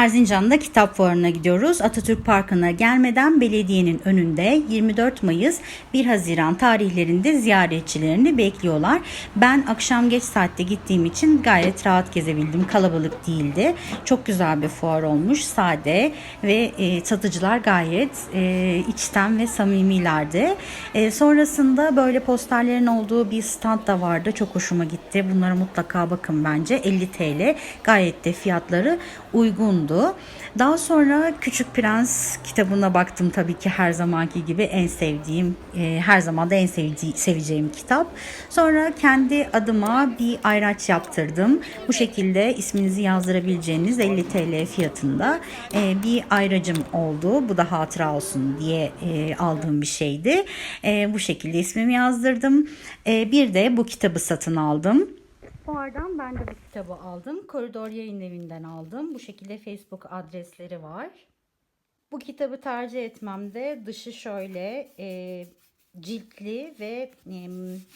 Erzincan'da kitap fuarına gidiyoruz. Atatürk Parkı'na gelmeden belediyenin önünde 24 Mayıs 1 Haziran tarihlerinde ziyaretçilerini bekliyorlar. Ben akşam geç saatte gittiğim için gayet rahat gezebildim. Kalabalık değildi. Çok güzel bir fuar olmuş. Sade ve e, satıcılar gayet e, içten ve samimilerdi. E, sonrasında böyle posterlerin olduğu bir stand da vardı. Çok hoşuma gitti. Bunlara mutlaka bakın bence. 50 TL. Gayet de fiyatları uygundu. Daha sonra Küçük Prens kitabına baktım tabii ki her zamanki gibi en sevdiğim, e, her zaman da en sevdiği, seveceğim kitap. Sonra kendi adıma bir ayraç yaptırdım. Bu şekilde isminizi yazdırabileceğiniz 50 TL fiyatında e, bir ayracım oldu. Bu da hatıra olsun diye e, aldığım bir şeydi. E, bu şekilde ismimi yazdırdım. E, bir de bu kitabı satın aldım. Fuardan ben de bu kitabı aldım. Koridor Yayın Evi'nden aldım. Bu şekilde Facebook adresleri var. Bu kitabı tercih etmemde dışı şöyle e, ciltli ve e,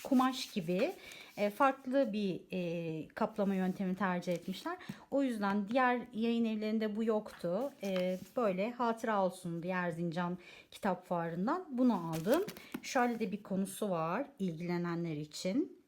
kumaş gibi e, farklı bir e, kaplama yöntemi tercih etmişler. O yüzden diğer yayın evlerinde bu yoktu. E, böyle hatıra olsun diye Erzincan Kitap Fuarı'ndan bunu aldım. Şöyle de bir konusu var ilgilenenler için.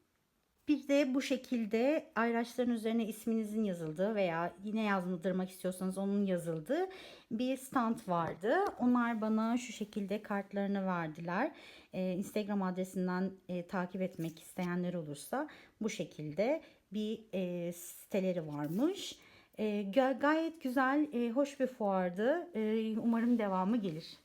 Bir de bu şekilde ayraçların üzerine isminizin yazıldığı veya yine yazdırmak istiyorsanız onun yazıldığı bir stand vardı. Onlar bana şu şekilde kartlarını verdiler. Ee, Instagram adresinden e, takip etmek isteyenler olursa bu şekilde bir e, siteleri varmış. E, ga- gayet güzel, e, hoş bir fuardı. E, umarım devamı gelir.